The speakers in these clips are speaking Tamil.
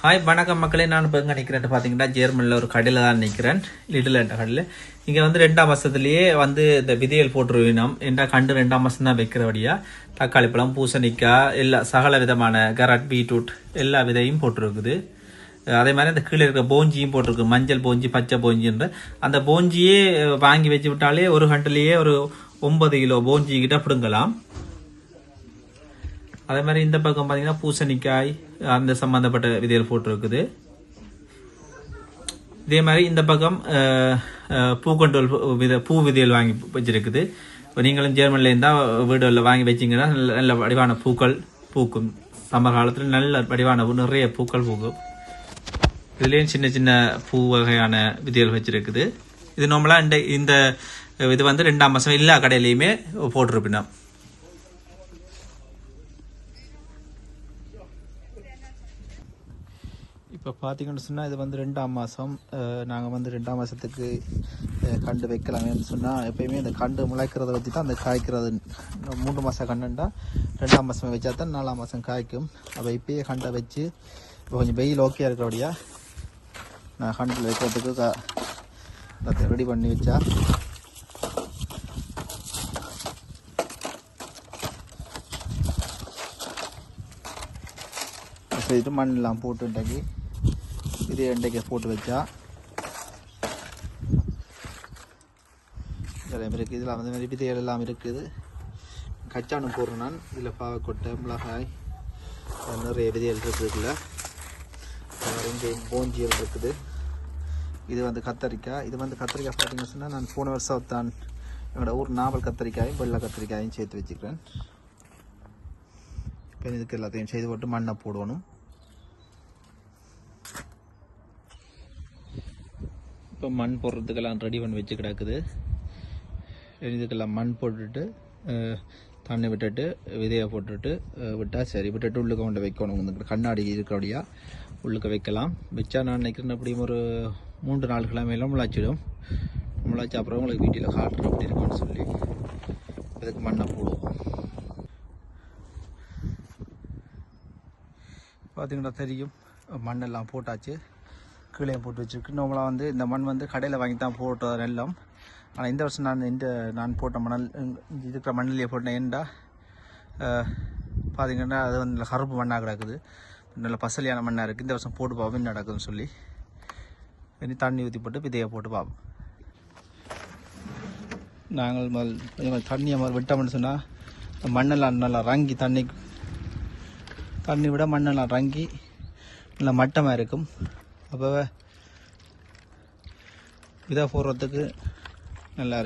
ஹாய் வணக்கம் மக்களே. நான் இப்போ எங்கே நிற்கிறேன் பார்த்தீங்கன்னா ஜெர்மனியில் ஒரு கடையில் தான் நிற்கிறேன் லிட்டில் என்ற கடையில். இங்கே வந்து ரெண்டாம் மாதத்துலேயே வந்து இந்த விதைகள் போட்டுருவினோம் என்ன கண்டு ரெண்டாம் மாதம் தான் வைக்கிறபடியா? தக்காளி பழம் பூசணிக்காய் எல்லா சகல விதமான கேரட் பீட்ரூட் எல்லா விதையும் போட்டிருக்குது. அதே மாதிரி அந்த கீழே இருக்கிற போஞ்சியும் போட்டிருக்கு. மஞ்சள் போஞ்சி பச்சை போஞ்சின்ற அந்த போஞ்சியே வாங்கி வச்சு விட்டாலே ஒரு கண்டுலேயே ஒரு ஒன்பது கிலோ போஞ்சி கிட்ட பிடுங்கலாம். அதே மாதிரி இந்த பக்கம் பார்த்தீங்கன்னா பூசணிக்காய் அந்த சம்மந்தப்பட்ட விதைகள் போட்டிருக்குது. இதே மாதிரி இந்த பக்கம் பூக்கொண்டோல் வித பூ விதைகள் வாங்கி வச்சிருக்குது. இப்போ நீங்களும் ஜெர்மனில் இருந்தால் வீடுகளில் வாங்கி வச்சிங்கன்னா நல்ல நல்ல வடிவான பூக்கள் பூக்கும். சம்மர் காலத்தில் நல்ல வடிவான நிறைய பூக்கள் பூக்கும். இதுலேயும் சின்ன சின்ன பூ வகையான விதைகள் வச்சிருக்குது. இது நார்மலாக இந்த இந்த இது வந்து ரெண்டாம் மாதம் எல்லா கடையிலையுமே போட்டிருப்பினோம் இப்போ பார்த்தீங்கன்னு சொன்னால் இது வந்து ரெண்டாம் மாதம் நாங்கள் வந்து ரெண்டாம் மாதத்துக்கு கண்டு வைக்கலாமேன்னு சொன்னால் எப்பயுமே இந்த கண்டு முளைக்கிறத வச்சு தான் அந்த காய்க்கிறது. மூன்று மாதம் கண்டுண்டா ரெண்டாம் மாதம் வச்சா தான் நாலாம் மாதம் காய்க்கும். அப்போ இப்பயே கண்டை வச்சு இப்போ கொஞ்சம் வெயில் ஓகே இருக்கிறபடியா நான் கண்டில் வைக்கிறதுக்கு க- ரெடி பண்ணி வச்சா. செய்துட்டு மண்ணெலாம் போட்டு இன்றைக்கு இது போட்டு வச்சா. இதெல்லாம் இருக்குது இதில் அந்த மாதிரி விதைகள் எல்லாம் இருக்குது. கச்சானம் போடுறேன் நான். இதில் பாவக்கொட்டை மிளகாய் நிறைய விதைகள் இருக்குதுல இங்கே போஞ்சியல் இருக்குது. இது வந்து கத்தரிக்காய். இது வந்து கத்திரிக்காய் பார்த்தீங்கன்னு சொன்னால் நான் போன வருஷம் தான் என்னோட ஊர் நாவல் கத்திரிக்காயும் வெள்ளை கத்திரிக்காயும் சேர்த்து வச்சுக்கிறேன். இப்போ இதுக்கு எல்லாத்தையும் செய்து போட்டு மண்ணை போடணும். இப்போ மண் போடுறதுக்கெல்லாம் ரெடி பண்ணி வச்சு கிடக்குது. இதுக்கெல்லாம் மண் போட்டுட்டு தண்ணி விட்டுட்டு விதையை போட்டுட்டு விட்டால் சரி. விட்டுட்டு உள்ளுக்க கொண்டு வைக்கணும். இந்த கண்ணாடி இருக்கிறபடியா உள்ளுக்க வைக்கலாம். வச்சா நான் நினைக்கிறேன் அப்படியும் ஒரு மூன்று நாலு கிழமையில முளைச்சிடும். முளைச்ச அப்புறம் உங்களுக்கு வீட்டில் காட்டுற அப்படி இருக்கும்னு சொல்லி. அதுக்கு மண்ணை போடுவோம். பார்த்தீங்கன்னா தெரியும். மண்ணெல்லாம் போட்டாச்சு. கீழே போட்டு வச்சுருக்கு. நார்மலாக வந்து இந்த மண் வந்து கடையில் வாங்கி தான் போட்ட நெல்லம் ஆனால் இந்த வருஷம் நான் இந்த நான் போட்ட மணல் இருக்கிற மண்ணிலேயே போட்டேன் ஏன்டா பார்த்தீங்கன்னா அது வந்து நல்ல கருப்பு மண்ணாக கிடக்குது. நல்ல பசலியான மண்ணாக இருக்குது இந்த வருஷம் போட்டு பார்ப்போம் என்ன நடக்குதுன்னு சொல்லி. இனி தண்ணி ஊற்றி போட்டு விதையை போட்டு பார்ப்போம். நாங்கள் முதல் தண்ணியை முதல் விட்டோம்னு சொன்னால் மண்ணெல்லாம் நல்லா ரங்கி தண்ணி தண்ணி விட மண்ணெல்லாம் ரங்கி நல்லா மட்டமாக இருக்கும். அப்போ விதை போடுறதுக்கு நல்லா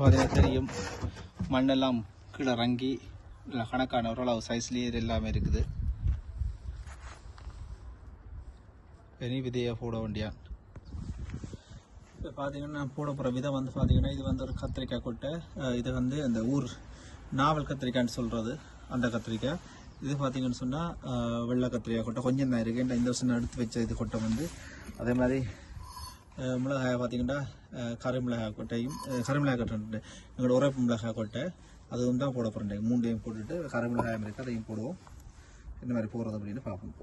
பார்த்தீங்கன்னா தெரியும் மண்ணெல்லாம் கீழே இறங்கி இல்லை கணக்கான ஓரளவு சைஸ்லேயே இது எல்லாமே இருக்குது. பெரிய விதையாக போட வேண்டியான். இப்போ பார்த்தீங்கன்னா நான் போட போகிற விதை வந்து பார்த்தீங்கன்னா இது வந்து ஒரு கத்திரிக்காய் கொட்டை. இது வந்து அந்த ஊர் நாவல் கத்திரிக்காய்ன்னு சொல்கிறது அந்த கத்திரிக்காய். இது பார்த்தீங்கன்னு சொன்னால் வெள்ளை கத்திரிக்காய் கொட்டை. கொஞ்சம் தான் இருக்குது இந்த வருஷம் எடுத்து வச்ச இது கொட்டை வந்து அதே மாதிரி மிளகாய் பார்த்தீங்கன்னா அஹ் கறி மிளகாய் கொட்டையும் அஹ் கறி மிளகாய் கொட்டை எங்களோட உரைப்பு மிளகாய் கொட்டை அதுவும் தான் போட போகிறேன் மூண்டையும் போட்டுட்டு கறி மிளகாயம் இருக்குது அதையும் போடுவோம் இந்த மாதிரி போடுறது அப்படின்னு பார்ப்போம்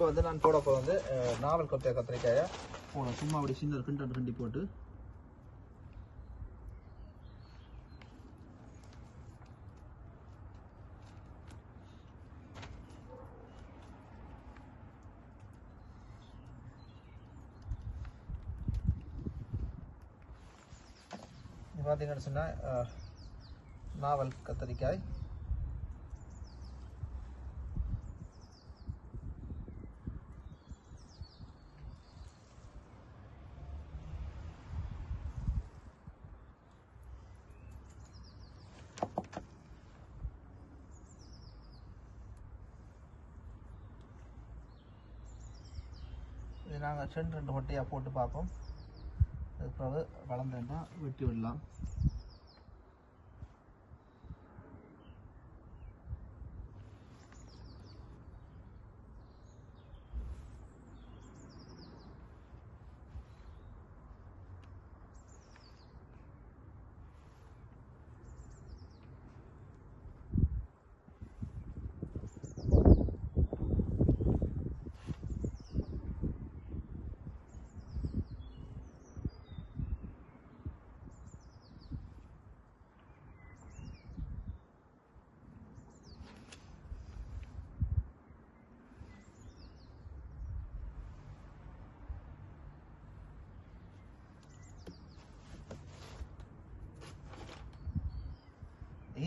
இப்போ வந்து நான் போட போகிறது வந்து நாவல் கொட்டை கத்திரிக்காயை. போட சும்மா அப்படி சின்ன ஒரு கிண்டு கிண்டி போட்டு. இது பார்த்தீங்கன்னு சொன்னால் நாவல் கத்திரிக்காய். நாங்கள் சென்று ரெண்டு மட்டையாக போட்டு பார்ப்போம். அதுக்கு பிறகு வளர்ந்தேன்னா வெட்டி விடலாம்.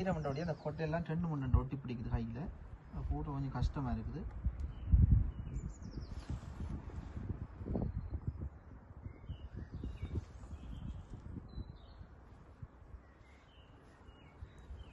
ஈரமண்டோடைய அந்த கொட்டையெல்லாம் ரெண்டு மூணு ஒட்டி பிடிக்குது கையில். போட்டு கொஞ்சம் கஷ்டமாக இருக்குது.